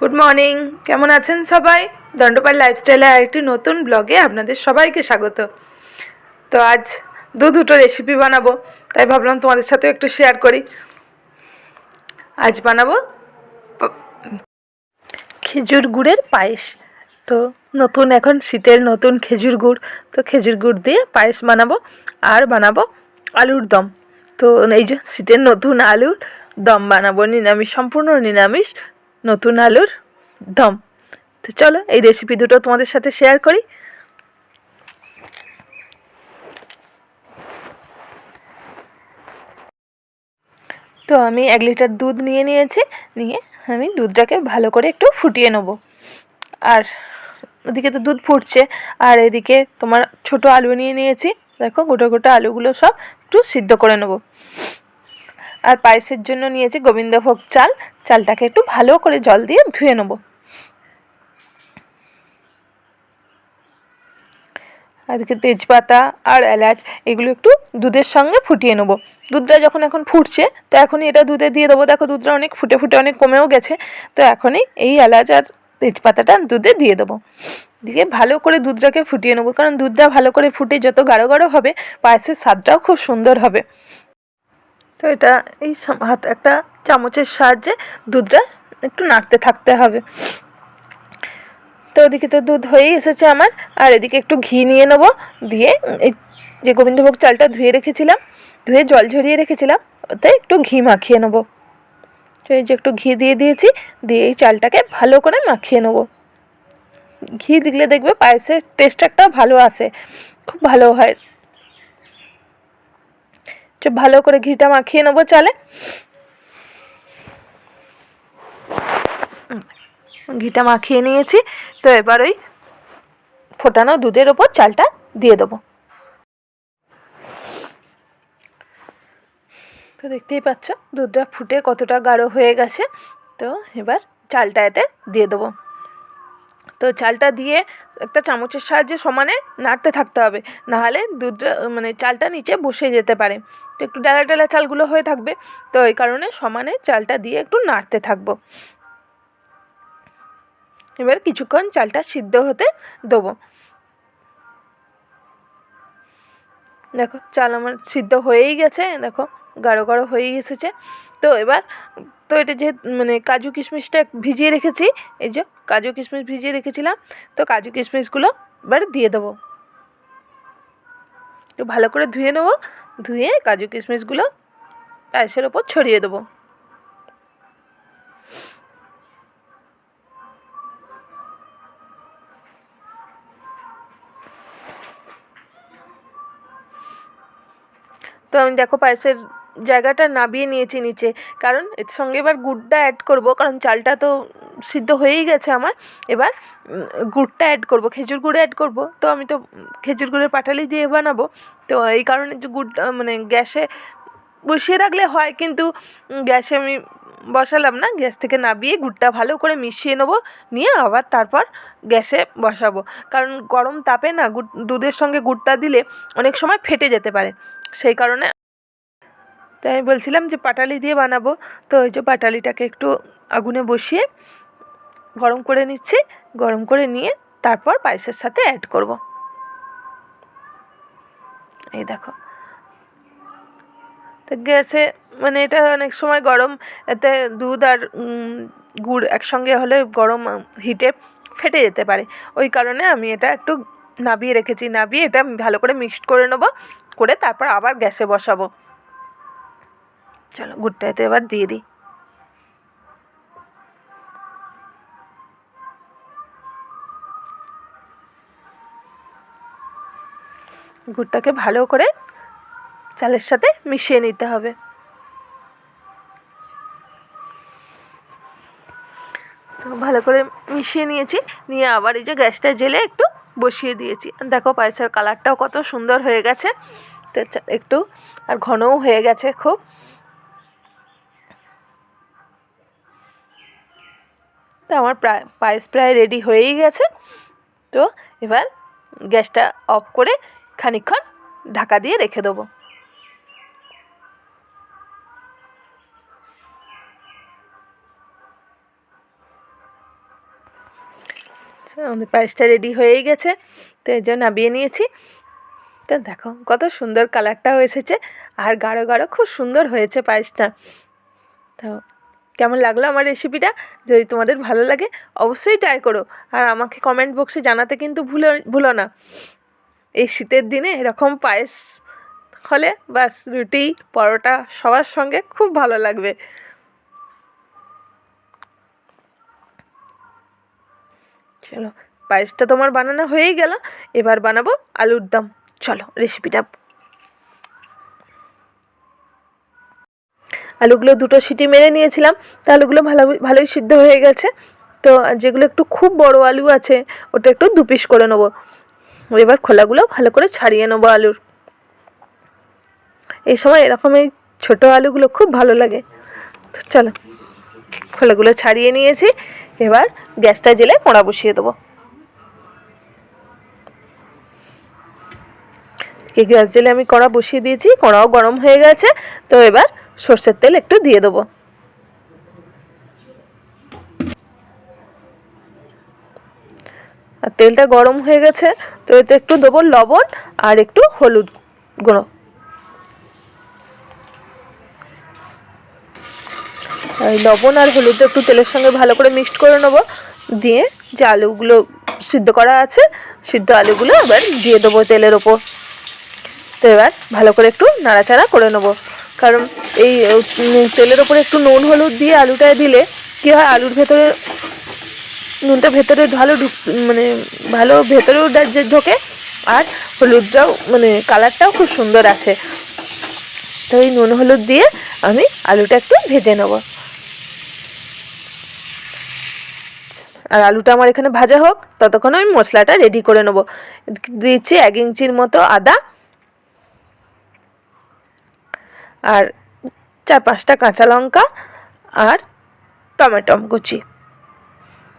Good morning কেমন আছেন সবাই? দণ্ডপাল লাইফস্টাইলের আরেকটি নতুন ব্লগে আপনাদের সবাইকে স্বাগত। তো আজ দু দুটো রেসিপি বানাবো, তাই ভাবলাম তোমাদের সাথেও একটু শেয়ার করি। আজ বানাবো খেজুর গুড়ের পায়েস। তো নতুন এখন শীতের নতুন খেজুর গুড়, তো খেজুর গুড় দিয়ে পায়েস বানাবো আর বানাবো আলুর দম। তো এই যে শীতের নতুন আলুর দম বানাবো, নিরামিষ, সম্পূর্ণ নিরামিষ। নতুন আলুর দম। তো চলো, এই রেসিপি দুটো তোমাদের সাথে শেয়ার করি। তো আমি এক লিটার দুধ নিয়ে নিয়েছি, নিয়ে আমি দুধটাকে ভালো করে একটু ফুটিয়ে নেব। আর ওদিকে তো দুধ ফুটছে, আর এদিকে তোমার ছোট আলু নিয়ে নিয়েছি। দেখো, গোটা গোটা আলুগুলো সব একটু সিদ্ধ করে নেব। আর পায়েসের জন্য নিয়েছি গোবিন্দভোগ চাল। চালটাকে একটু ভালো করে জল দিয়ে ধুয়ে নেব। এদিকে তেজপাতা আর এলাচ এগুলো একটু দুধের সঙ্গে ফুটিয়ে নেব। দুধটা যখন এখন ফুটছে, তো এখনই এটা দুধে দিয়ে দেবো। দেখো দুধটা অনেক ফুটে ফুটে অনেক কমেও গেছে। তো এখনই এই এলাচ আর তেজপাতাটা দুধে দিয়ে দেবো। দিয়ে ভালো করে দুধটাকে ফুটিয়ে নেব। কারণ দুধটা ভালো করে ফুটে যত গাঢ় গাঢ় হবে, পায়েসের স্বাদটাও খুব সুন্দর হবে। তো এটা এই হাত, একটা চামচের সাহায্যে দুধটা একটু নাড়তে থাকতে হবে। তো ওদিকে তো দুধ হয়েই এসেছে আমার, আর এদিকে একটু ঘি নিয়ে নেব, দিয়ে এই যে গোবিন্দভোগ চালটা ধুয়ে রেখেছিলাম, ধুয়ে জল ঝরিয়ে রেখেছিলাম, ওতে একটু ঘি মাখিয়ে নেব। তো এই যে একটু ঘি দিয়ে দিয়েছি, দিয়ে এই চালটাকে ভালো করে মাখিয়ে নেব। ঘি দিলে দেখবে পায়েসের টেস্ট একটা ভালো আসে, খুব ভালো হয়। ভালো করে ঘিটা মাখিয়ে নেব, চালে। ঘিটা মাখিয়ে নিয়েছি, তো এবার ওই ফোটানো দুধের ওপর চালটা দিয়ে দেবো। তো দেখতেই পাচ্ছ, দুধটা ফুটে কতটা গাঢ় হয়ে গেছে, তো এবার চালটা এতে দিয়ে দেবো। তো চালটা দিয়ে একটা চামচের সাহায্যে সমানে নাড়তে থাকতে হবে, নাহলে দুধটা মানে চালটা নিচে বসে যেতে পারে। তো একটু ডালা ডালা চালগুলো হয়ে থাকবে। তো এই কারণে সমানে চালটা দিয়ে একটু নাড়তে থাকব। এবার কিছুক্ষণ চালটা সিদ্ধ হতে দেবো। দেখো, চাল আমার সিদ্ধ হয়েই গেছে, দেখো, গাঢ় গাঢ় হয়েই এসেছে। তো এবার, তো এটা যে মানে কাজু কিশমিশটা ভিজিয়ে রেখেছি, এই যে কাজু কিশমিশ ভিজিয়ে রেখেছিলাম, তো কাজু কিশমিশগুলো এবার দিয়ে দেবো। ভালো করে ধুয়ে নেব ধুয়ে কাজু কিশমিশগুলো পায়েসের ওপর ছড়িয়ে দেবো। তো আমি দেখো পায়েসের জায়গাটা নাবিয়ে নিয়েছি নিচে। কারণ এর সঙ্গে এবার গুড়টা অ্যাড করব, কারণ চালটা তো সিদ্ধ হয়েই গেছে আমার। এবার গুড়টা অ্যাড করব, খেজুর গুড় অ্যাড করব। তো আমি তো খেজুর গুড়ের পাটালি দিয়ে বানাবো। তো এই কারণে যে গুড় মানে গ্যাসে বসিয়ে রাখলে হয়, কিন্তু গ্যাসে আমি বসালাম না। গ্যাস থেকে নাবিয়ে গুড়টা ভালো করে মিশিয়ে নেব, নিয়ে আবার তারপর গ্যাসে বসাবো। কারণ গরম তাপে না, গুড়, দুধের সঙ্গে গুড়টা দিলে অনেক সময় ফেটে যেতে পারে। সেই কারণে তাই আমি বলছিলাম যে পাটালি দিয়ে বানাবো। তো ওই যে পাটালিটাকে একটু আগুনে বসিয়ে গরম করে নিচ্ছি। গরম করে নিয়ে তারপর পায়েসের সাথে অ্যাড করব। এই দেখো। তো গ্যাসে মানে এটা অনেক সময় গরম, এতে দুধ আর গুড় একসঙ্গে হলে গরম হিটে ফেটে যেতে পারে। ওই কারণে আমি এটা একটু নাবিয়ে রেখেছি। নাবিয়ে এটা ভালো করে মিক্সড করে নেব, করে তারপর আবার গ্যাসে বসাবো। চলো, গুড়টা এতে এবার দিয়ে দিই। গুড়টাকে ভালো করে চালের সাথে মিশিয়ে নিতে হবে। তো ভালো করে মিশিয়ে নিয়েছি, নিয়ে আবার এই যে গ্যাসটা জেলে একটু বসিয়ে দিয়েছি। দেখো পায়েসের কালারটাও কত সুন্দর হয়ে গেছে। একটু, আর ঘনও হয়ে গেছে খুব। তো আমার প্রায়, পায়েস প্রায় রেডি হয়েই গেছে। তো এবার গ্যাসটা অফ করে খানিকক্ষণ ঢাকা দিয়ে রেখে দেবো। আমাদের পায়েসটা রেডি হয়েই গেছে, তো এই জন্য নামিয়ে নিয়েছি। তো দেখো কত সুন্দর কালারটাও এসেছে, আর গাঢ় গাঢ় খুব সুন্দর হয়েছে পায়েসটা। তো কেমন লাগল আমার রেসিপিটা যদি তোমাদের ভালো লাগে, অবশ্যই ট্রাই করো। আর আমাকে কমেন্ট বক্সে জানাতে কিন্তু ভুলো ভুলো না। এই শীতের দিনে এরকম পায়েস হলে বাস রুটি, পরোটা সবার সঙ্গে খুব ভালো লাগবে। চলো, পায়েসটা তোমার বানানো হয়েই গেল। এবার বানাবো আলুর দম। চলো রেসিপিটা আলুগুলো দুটো সিটি মেরে নিয়েছিলাম, তো আলুগুলো ভালো, ভালোই সিদ্ধ হয়ে গেছে। তো যেগুলো একটু খুব বড় আলু আছে, ওটা একটু দু পিস করে নেব। এবার খোলাগুলো ভালো করে ছাড়িয়ে নেব আলুর। এই সময় এরকম এই ছোটো আলুগুলো খুব ভালো লাগে। তো চলো, খোলাগুলো ছাড়িয়ে নিয়েছি, এবার গ্যাসটা জেলে কোড়া বসিয়ে দেবো। গ্যাস জেলে আমি কড়া বসিয়ে দিয়েছি, কড়াও গরম হয়ে গেছে। তো এবার সর্ষের তেল একটু দিয়ে দেবো। আর তেলটা গরম হয়ে গেছে, তো এতে একটু দেবো লবণ আর একটু হলুদ গুঁড়ো। লবণ আর হলুদ একটু তেলের সঙ্গে ভালো করে মিক্সড করে নেব, দিয়ে যে আলুগুলো সিদ্ধ করা আছে, সিদ্ধ আলুগুলো এবার দিয়ে দেবো তেলের ওপর। তো এবার ভালো করে একটু নাড়াচাড়া করে নেব। কারণ এই তেলের ওপরে একটু নুন, হলুদ দিয়ে আলুটা দিলে কী হয়? আলুর ভেতরে নুনটা ভেতরে ভালো ঢুক মানে ভালো ভেতরেও ঢোকে আর হলুদটাও মানে কালারটাও খুব সুন্দর আসে। তো এই নুন, হলুদ দিয়ে আমি আলুটা একটু ভেজে নেব। আর আলুটা আমার এখানে ভাজা হোক, ততক্ষণ আমি মশলাটা রেডি করে নেব। দিচ্ছি এক ইঞ্চির মতো আদা আর চার পাঁচটা কাঁচা লঙ্কা আর টমেটো কুচি।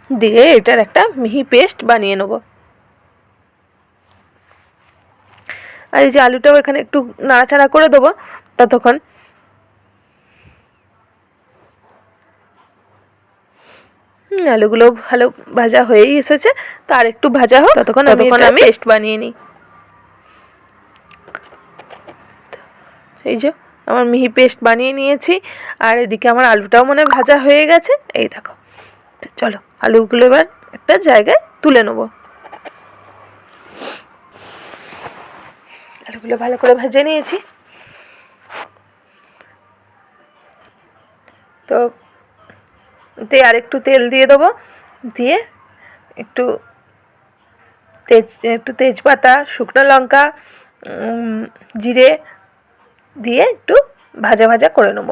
দিয়ে এটার একটা মিহি পেস্ট বানিয়ে নেব। আর এই যে আলুটাও এখানে একটু নাড়াচাড়া করে দেবো ততক্ষণ আলুগুলো ভালো ভাজা হয়েই এসেছে। তো আর একটু ভাজা হোক ততক্ষণ আমি আমি পেস্ট বানিয়ে নিই। এই যে আমার মিহি পেস্ট বানিয়ে নিয়েছি, আর এদিকে আমার আলুটাও মনে ভাজা হয়ে গেছে। এই দেখো চলো, আলুগুলো এবার একটা জায়গায় তুলে নেব। আলুগুলো ভালো করে ভেজে নিয়েছি। তো তে আর একটু তেল দিয়ে দেবো, দিয়ে একটু তেজ, একটু তেজপাতা, শুকনো লঙ্কা জিরে দিয়ে একটু ভাজা ভাজা করে নেব।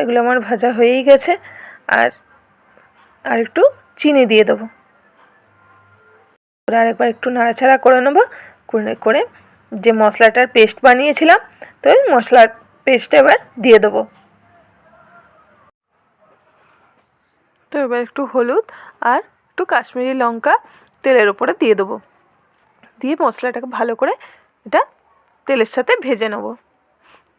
এগুলো আমার ভাজা হয়েই গেছে, আর আর একটু চিনি দিয়ে দেবো। আর একবার একটু নাড়াচাড়া করে নেব, করে করে যে মশলাটার পেস্ট বানিয়েছিলাম, তো ওই মশলার পেস্ট এবার দিয়ে দেবো। তো এবার একটু হলুদ আর একটু কাশ্মীরি লঙ্কা তেলের ওপরে দিয়ে দেবো। দিয়ে মশলাটাকে ভালো করে এটা তেলের সাথে ভেজে নেব।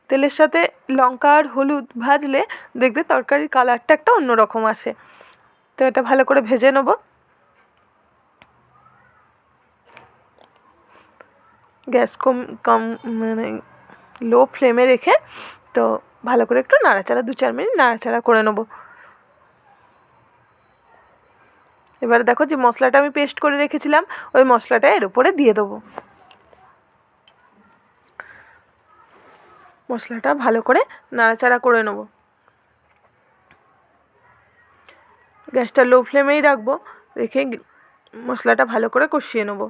তেলের সাথে লঙ্কা আর হলুদ ভাজলে দেখবে তরকারির কালারটা একটা অন্যরকম আসে। তো এটা ভালো করে ভেজে নেব। গ্যাস কম কম মানে লো ফ্লেমে রেখে তো ভালো করে একটু নাড়াচাড়া, দু চার মিনিট নাড়াচাড়া করে নেব। এবার দেখো যে মশলাটা আমি পেস্ট করে রেখেছিলাম, ওই মশলাটা এর উপরে দিয়ে দেবো। মশলাটা ভালো করে নাড়াচাড়া করে নেব। গ্যাসটা লো ফ্লেমেই রাখব, রেখে মশলাটা ভালো করে কষিয়ে নেব।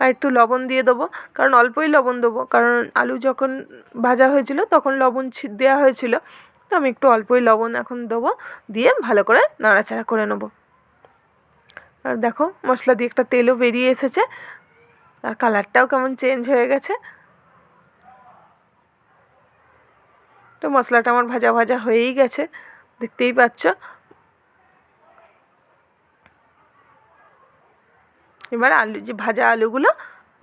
আর একটু লবণ দিয়ে দেবো, কারণ অল্পই লবণ দেবো, কারণ আলু যখন ভাজা হয়েছিল তখন লবণ দেওয়া হয়েছিল। তো আমি একটু অল্পই লবণ এখন দেবো, দিয়ে ভালো করে নাড়াচাড়া করে নেব। আর দেখো, মশলা দিয়ে একটা তেলও বেরিয়ে এসেছে, আর কালারটাও কেমন চেঞ্জ হয়ে গেছে। তো মশলাটা আমার ভাজা ভাজা হয়েই গেছে, দেখতেই পাচ্ছ। এবার আলু, যে ভাজা আলুগুলো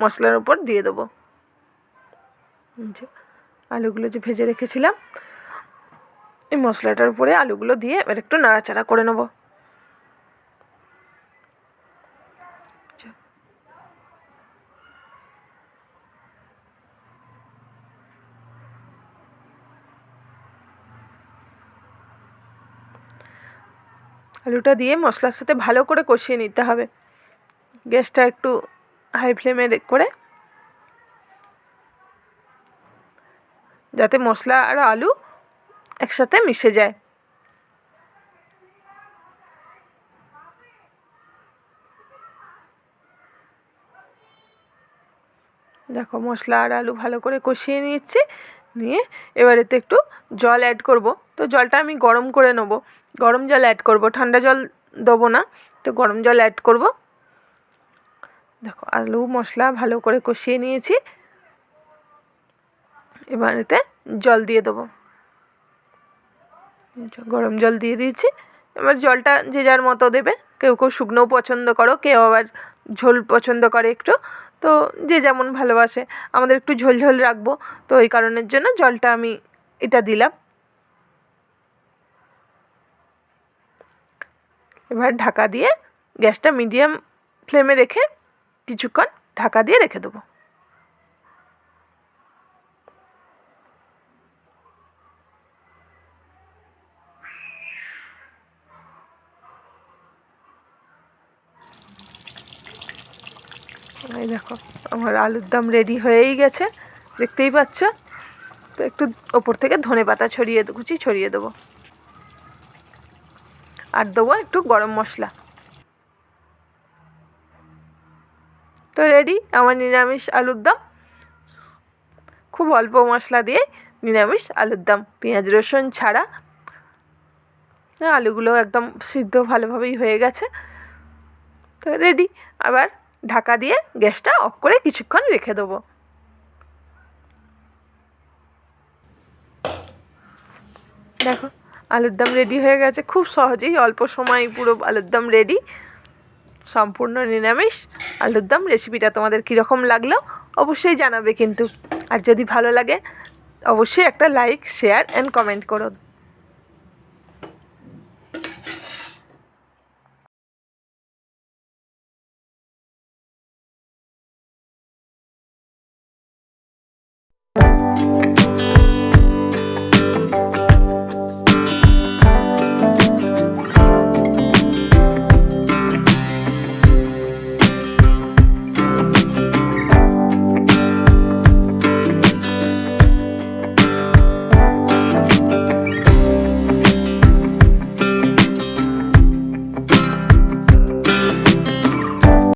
মশলার উপর দিয়ে দেবো। আলুগুলো যে ভেজে রেখেছিলাম এই মশলাটার উপরে আলুগুলো দিয়ে এবার একটু নাড়াচাড়া করে নেব। আলুটা দিয়ে মশলার সাথে ভালো করে কষিয়ে নিতে হবে। গ্যাসটা একটু হাই ফ্লেমে করে। যাতে মশলা আর আলু একসাথে মিশে যায়। দেখো মশলা আর আলু ভালো করে কষিয়ে নিচ্ছি নিয়ে এবার এতে একটু জল অ্যাড করব। তো জলটা আমি গরম করে নেব। গরম জল অ্যাড করব। ঠান্ডা জল দেবো না। তো গরম জল অ্যাড করব। দেখো আলু, মশলা ভালো করে কষিয়ে নিয়েছি। এবার এতে জল দিয়ে দেবো। গরম জল দিয়ে দিয়েছি। এবার জলটা যে যার মতো দেবে। কেউ কেউ শুকনোও পছন্দ করো, কেউ আবার ঝোল পছন্দ করে একটু। তো যে যেমন ভালোবাসে, আমাদের একটু ঝোল ঝোল রাখব। তো এই কারণের জন্য জলটা আমি এটা দিলাম। এবার ঢাকা দিয়ে গ্যাসটা মিডিয়াম ফ্লেমে রেখে কিছুক্ষণ ঢাকা দিয়ে রেখে দেবো। এই দেখো, আমার আলুর দম রেডি হয়েই গেছে। দেখতেই পাচ্ছ? তো একটু ওপর থেকে ধনে পাতা ছড়িয়ে কুচি ছড়িয়ে দেবো। আর দেবো একটু গরম মশলা। তো রেডি আমার নিরামিষ আলুর দম। খুব অল্প মশলা দিয়ে নিরামিষ আলুর দম। পেঁয়াজ রসুন ছাড়া। আলুগুলো একদম সিদ্ধ ভালোভাবেই হয়ে গেছে। তো রেডি আবার ঢাকা দিয়ে গ্যাসটা অফ করে কিছুক্ষণ রেখে দেবো। দেখো, আলুর দম রেডি হয়ে গেছে। খুব সহজেই অল্প সময় পুরো আলুর দম রেডি সম্পূর্ণ নিরামিষ। আলুর দম রেসিপিটা তোমাদের কীরকম লাগল অবশ্যই জানাবে কিন্তু। আর যদি ভালো লাগে, অবশ্যই একটা লাইক শেয়ার অ্যান্ড কমেন্ট করো।